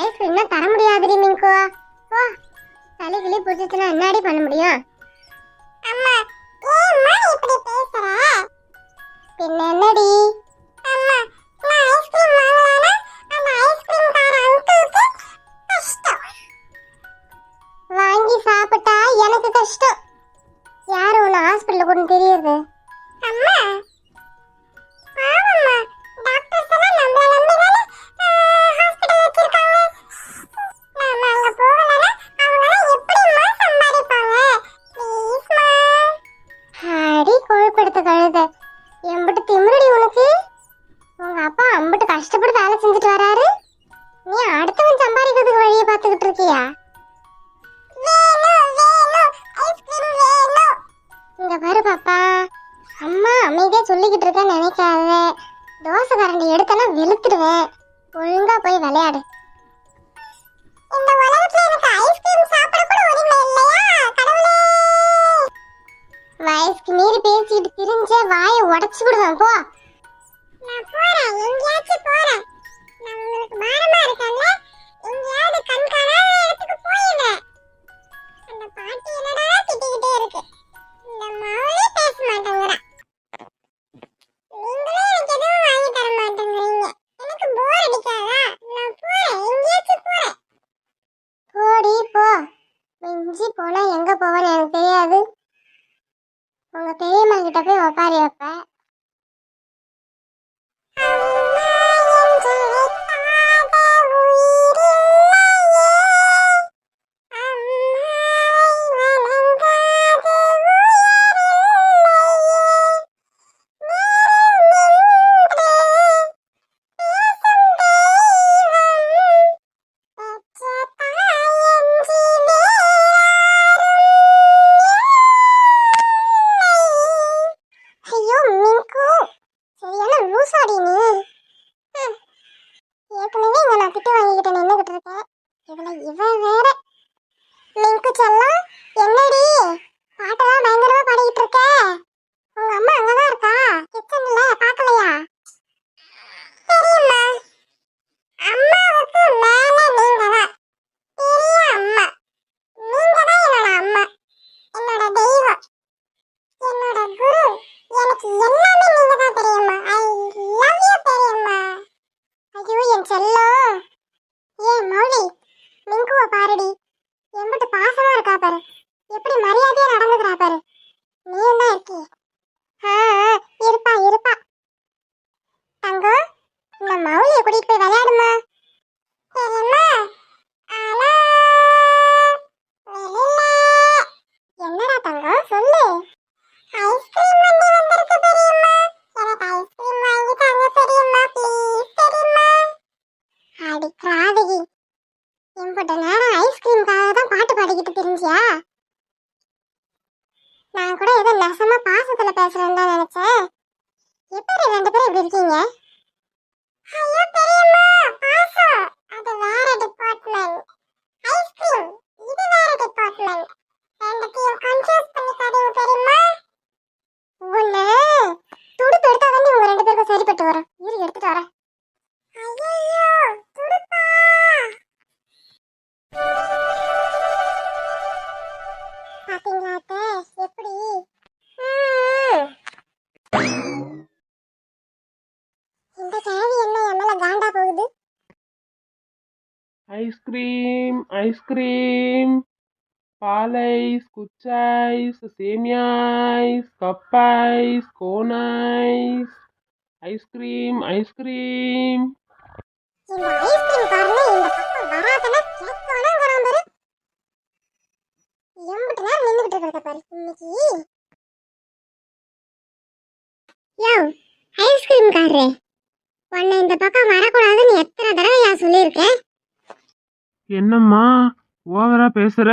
ஐஸ்கிரீம்லாம் தர முடியாதுடி மிங்கோ. ஓ சளி கிளி பிடிச்சிச்சுன்னா என்னாடி பண்ண முடியும்? அம்மா ஏம்மா இப்படி பேசுற? பின்ன என்னடி? அம்மா நான் ஐஸ்கிரீம் வாங்கலானா அந்த ஐஸ்கிரீம் கார அங்கிளுக்கு கஷ்டம். வாங்கி சாப்பிட்டா தோசை கரண்டி எடுத்தனா வெளுத்துடுவேன். ஒழுங்கா போய் விளையாடு. இந்த உலகத்துல எனக்கு ஐஸ்கிரீம் சாப்பிட கூட உரிமை இல்லையா கடவுளே? வயசுக்கு மீறி பேசிட்டு திரிஞ்ச வாயை உடைச்சு விடுவேன் போ. எப்படி மரியாதையா நடந்துக்கிறா பாரு. நீயும் தான் இருக்கி. ஆ இருப்பா இருப்பா. தங்கம் இந்த மௌலிய கூட்டிட்டு போய் விளையாடுமா. பெரியம்மா ஆனா வெளியில. என்னடா தங்கம் சொல்லு. ஐஸ்கிரீம் டிபார்ட்மெண்ட் ரெண்டுத்தையும் கன்ஃபியூஸ் பண்ணிக்காதீங்க பெரியம்மா. உன்னை துடுப்பு எடுத்தா தானே உங்க ரெண்டு பேருக்கும் சரிப்பட்டு வரும். இரு எடுத்துட்டு வரேன். ஐயோ துடுப்பா. பாத்தீங்களா அத்தை? எப்படி? இந்த என்ன என் மேல காண்டா போகுது? Ice cream ice cream. பால் ஐஸ் குச் ஐஸ் சேமியா ice cup ice cone ice ice cream ice cream இந்த ஐஸ்கிரீம் காரன இந்த பக்கம் வராதனா கேட்கணும் வரான் பாரு. எம்பிட்டு நேரம் நின்றுகிட்டு இருக்க பாரு இன்னைக்கு. யோ ஐஸ்கிரீம் காரரே உன்னை இந்த பக்கம் வரக்கூடாதுன்னு எத்தனை தடவை நான் சொல்லியிருக்கேன்? என்னம்மா ஓவரா பேசுற?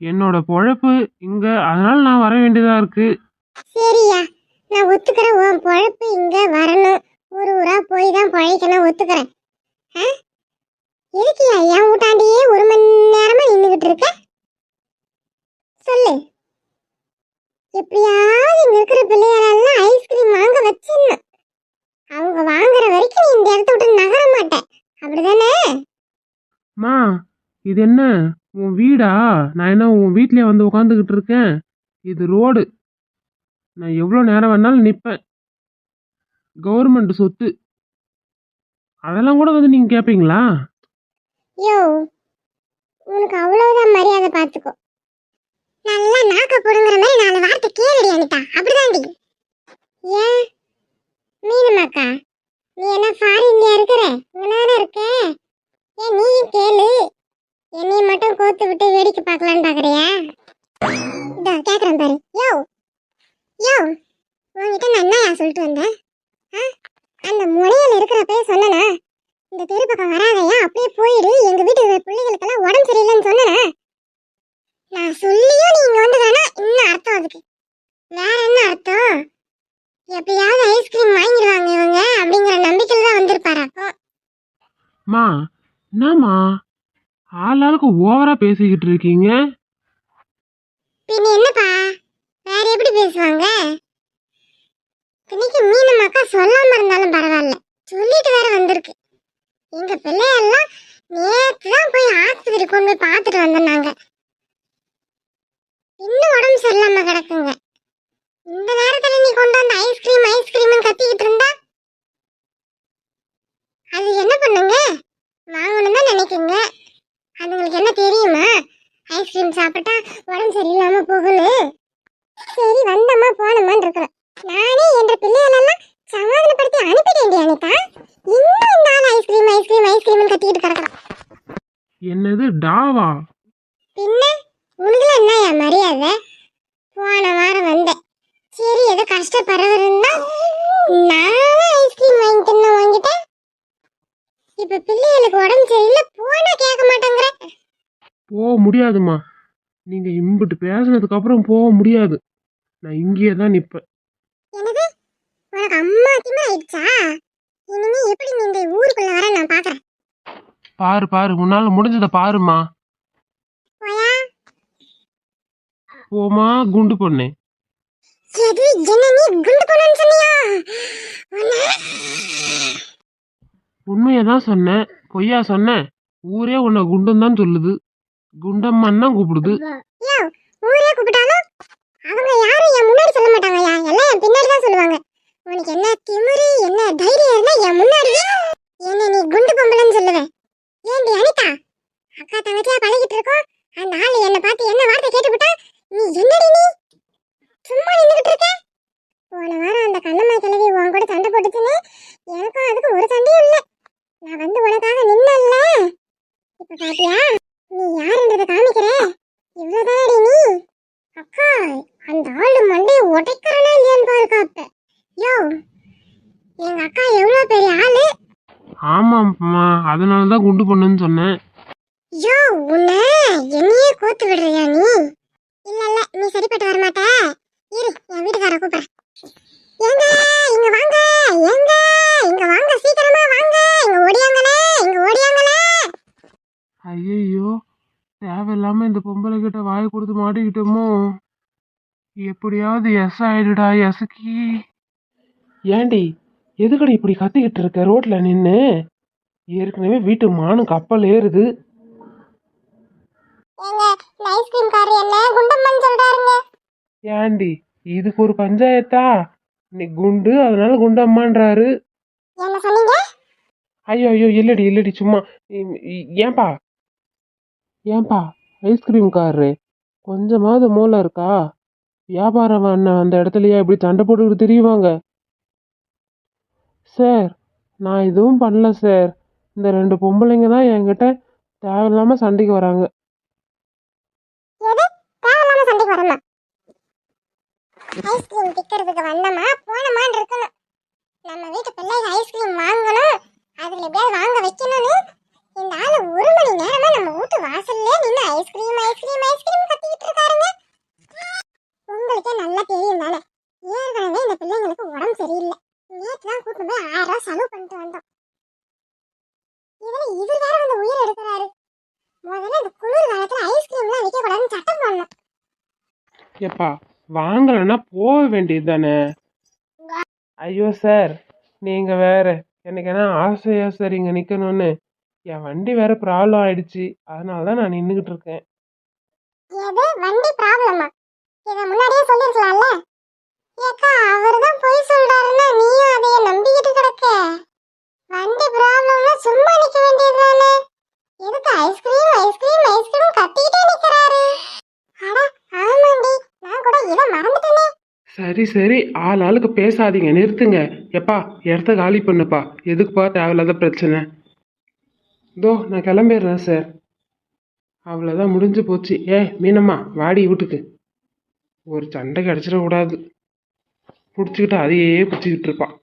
என்னோட பொழப்பு இங்க அதனால நான் வர வேண்டியதா இருக்கு. சரியா. நான் ஒத்துக்கிறேன். உன் பொழப்பு இங்க வரணும். ஒரு ஊரா போய் தான் பழைக்கணும். ஒத்துக்கிறேன். ஆ? எதுக்குயா? என் வீட்டாண்டியே ஒரு மணி நேரமா நின்றுகிட்டு இருக்க? சொல்லு. எப்படியாவது இங்க இருக்கிற பிள்ளைகளெல்லாம் ஐஸ்கிரீம் வாங்க வச்சிடணும். அவங்க வாங்குற வரைக்கும் நீ இந்த இடத்த விட்டு நகர மாட்டேன் அப்படிதானே? மா இது என்ன? உன் வீடா? நான் என்ன உன் வீட்லயே வந்து உட்காந்துக்கிட்டு இருக்கேன்? இது ரோடு. நான் எவ்வளோ நேரம் வேணாலும் நிற்பேன் கவர்மெண்ட் சொத்து. அதெல்லாம் கூட வந்து நீங்கள் கேட்பீங்களா யோ உனக்கு அவ்வளவுதான் மரியாதை பார்த்துக்கோ நல்லா நாக்க புடுங்குற மாதிரி நாலு வார்த்தை கேளுடி அனிதா. அப்படிதான்டி ஏன்? மீனமாக்கா நீ என்ன ஃபாரின்லயா இருக்கிற? இங்கதானே இருக்க ஏன் நீயும் கேளு. என்னைய மட்டும் கோத்து விட்டு வேடிக்கை பார்க்கலான்னு பாக்குறியா? இதோ கேக்குறேன் பாரு. யோ! யோ! உன்கிட்ட நான் என்ன சொல்லிட்டு வந்தேன்? ஆ? அந்த முறையில் இருக்கிறப்பே சொன்னனா இந்த தெரு பக்கம் வராதையா அப்படியே போயிடு எங்க வீட்டு பிள்ளைகளுக்கெல்லாம் உடம்பு சரியில்லைன்னு சொன்னனா. நான் சொல்லியும் நீ இங்க வந்துதானா? என்ன அர்த்தம் அதுக்கு. வேற என்ன அர்த்தம்? எப்படியாவது ஐஸ்கிரீம் வாங்கிடுவாங்க இவங்க அப்படிங்கிற நம்பிக்கையில் தான் வந்திருப்பாரு? அப்போ மா என்னம்மா? ஆளாளுக்கு ஓவரா பேசிக்கிட்டு இருக்கீங்க? பின்ன என்னப்பா? வேற எப்படி பேசுவாங்க? இன்னைக்கு மீனம்மாக்கா சொல்லாம இருந்தாலும் பரவாயில்ல. சொல்லிட்டு வேற வந்திருக்கு. எங்க பிள்ளையெல்லாம் நேத்து தான் போய் ஆஸ்பத்திரி கொண்டு போய் பார்த்துட்டு வந்திருந்தாங்க. இன்னும் உடம்பு சரியில்லாம கிடக்குங்க. இந்த நேரத்துல நீ கொண்டு வந்த ஐஸ்கிரீம் ஐஸ்கிரீம்னு கத்திக்கிட்டு இருந்தா அது என்ன பண்ணுங்க வாங்கணும் தான் நினைக்குங்க அதுங்களுக்கு என்ன தெரியுமா ஐஸ்கிரீம் சாப்பிட்டா உடம்பு சரியில்லாம போகணும் சரி வந்தம்மா போனோமான்னு இருக்கிறேன் நானே என்ற பிள்ளைகளெல்லாம் சமாதானப்படுத்தி அனுப்பிட்டேன் அனிதா. இன்னும் இந்த ஆள் ஐஸ்கிரீம் ஐஸ்கிரீம் ஐஸ்கிரீம் கத்திக்கிட்டு கிடக்குறான் என்னது டாவா? பின்ன உனக்குலாம் என்னயா மரியாதை? போன வாரம் வந்தேன். சரி ஏதோ கஷ்டப்படுறவருன்னா நானும் ஐஸ்கிரீம் வாங்கி தின்ன வாங்கிட்டேன். இப்ப பிள்ளைகளுக்கு உடம்பு சரியில்லை போனா கேட்க மாட்டேங்கிற. போக முடியாதும்மா. நீங்க இம்பிட்டு பேசுனதுக்கு அப்புறம் போக முடியாது. நான் இங்கேயே தான் நிற்பேன் என்னது? உனக்கு அம்மா திமா ஆயிடுச்சா? இனிமே எப்படி நீ இந்த ஊருக்குள்ள வர நான் பாக்குறேன். பாரு பாரு. உன்னால முடிஞ்சதை பாருமா போமா குண்டு பொண்ணு. எது? என்ன நீ குண்டு போனன்னு சொன்னியா? உன்னை உண்மையை தான் சொன்னேன். பொய்யா சொன்னேன். ஊரே உன்னை குண்டுன்னு தான் சொல்லுது. குண்டம்மான்னு தான் கூப்பிடுது ஊரே கூப்பிட்டாலும் அவங்க யாரும் என் முன்னாடி சொல்ல மாட்டாங்கய்யா எல்லாம் என் பின்னாடி தான் சொல்லுவாங்க. உனக்கு என்ன திமிரு என்ன தைரியம் இருந்தா என் முன்னாடி என்ன நீ குண்டு பொம்பளைன்னு சொல்லுவேன் ஏண்டி அனிதா? அக்கா தங்கச்சியா பழகிட்டு இருக்கோம். அந்த ஆள் என்ன பார்த்து என்ன வார்த்தை கேட்டுவிட்டா நீ என்ன நீ சும்மா நின்றுகிட்டு இருக்க போன வாரம் அந்த கண்ணம்மா கிழவி உன் கூட சண்டை போட்டுச்சுன்னு எனக்கும் அதுக்கு ஒரு சண்டையும் இல்லை நான் வந்து உனக்காக நின்னல்ல இப்ப பாத்தியா நீ யாருன்றத காமிக்கிற இவ்வளவுதானடி நீ அக்கா அந்த ஆளு மண்டையை உடைக்கிறானா இல்லையான்னு பாருக்கா அப்ப யோ எங்க அக்கா எவ்வளவு பெரிய ஆளு. ஆமாம்மா அதனால தான் குண்டு பொண்ணுன்னு சொன்னேன். யோ உன்னை என்னையே கோத்து விடுறியா நீ? இல்ல இல்ல நீ சரிப்பட்டு வர மாட்ட இரு என் வீட்டுக்கார கூப்பிடுறேன் ஏங்க இங்க வாங்க ஏங்க இங்க வாங்க சீக்கிரமா வாங்க. இங்க ஓடியாங்களே இங்க ஓடியாங்களே. ஐயையோ தேவையில்லாம இந்த பொம்பளை கிட்ட வாய் கொடுத்து மாட்டிக்கிட்டோமோ. எப்படியாவது எஸ் ஆயிடுடா எசுக்கி ஏண்டி எதுக்கடி இப்படி கத்திக்கிட்டு இருக்க? ரோட்ல நின்று ஏற்கனவே வீட்டு மானம் கப்பல் ஏறுது. ஏண்டி இதுக்கு ஒரு பஞ்சாயத்தா? நீ குண்டு அதனால குண்டம்மான்றாரு. ஐயோ ஐயோ இல்லடி இல்லடி சும்மா. ஏன்பா? ஏன்பா ஐஸ்கிரீம் காரு கொஞ்சமாவது மூளை இருக்கா? வியாபாரம் பண்ண அந்த இடத்துலயா இப்படி சண்டை போட்டுக்கிட்டு திரியுவாங்க? சார் நான் எதுவும் பண்ணல சார். இந்த ரெண்டு பொம்பளைங்க தான் என்கிட்ட தேவையில்லாம சண்டைக்கு வராங்க. ஐஸ்கிரீம் விற்கிறதுக்கு வந்தோமா? போனோமான்னு இருக்கணும். நம்ம வீட்டு பிள்ளைங்க ஐஸ்கிரீம் வாங்கணும். அதுல எப்படியாவது வாங்க வைக்கணும்னு. இந்த ஆளு ஒரு மணி நேரமா நம்ம வீட்டு வாசல்லே நின்று ஐஸ்கிரீம் ஐஸ்கிரீம் ஐஸ்கிரீம் கத்திக்கிட்டு இருக்காருங்க. உங்களுக்கே நல்லா தெரியும் தானே. ஏற்கனவே இந்த பிள்ளைங்களுக்கு உடம்பு சரியில்லை. தான் கூட்டு போய் ஆயிரம் ரூபாய் செலவு பண்ணிட்டு வந்தோம். இதுல இவர் வேற வந்து உயிர் எடுக்கிறாரு. முதல்ல இந்த குளிர் காலத்துல ஐஸ்கிரீம்லாம் விற்க கூடாதுன்னு சட்டம் போடணும். ஏப்பா வாங்கலைன்னா போக வேண்டியது தானே? ஐயோ சார் நீங்கள் வேற எனக்கு என்ன ஆசையா சார் இங்கே நிற்கணும்னு என் வண்டி வேற ப்ராப்ளம் ஆயிடுச்சு. அதனால தான் நான் நின்றுக்கிட்டு இருக்கேன். எது? வண்டி ப்ராப்ளமா இத முன்னாடியே சொல்லிருக்கலாம்ல? ஏக்கா அவர்தான் பொய் சொல்றாருன்னா நீயும் அதைய நம்பிக்கிட்டு கிடக்க. வண்டி ப்ராப்ளம்னா சும்மா நிக்க வேண்டியதுதானே? எதுக்கு ஐஸ்கிரீம் ஐஸ்கிரீம் ஐஸ்கிரீம் கத்திக்கிட்டே நிக்கிறாரு? அட ஆமாண்டி நான் கூட இதை மறந்துட்டேனே. சரி சரி ஆள் ஆளுக்கு பேசாதீங்க நிறுத்துங்க. எப்பா இடத்த காலி பண்ணுப்பா. எதுக்குப்பா தேவையில்லாத பிரச்சனை? இதோ நான் கிளம்பிடுறேன் சார். அவ்வளோதான் முடிஞ்சு போச்சு. ஏ மீனம்மா வாடி வீட்டுக்கு. ஒரு சண்டை கிடச்சிடக்கூடாது. பிடிச்சிக்கிட்டு அதையே பிடிச்சிக்கிட்டு இருப்பான்.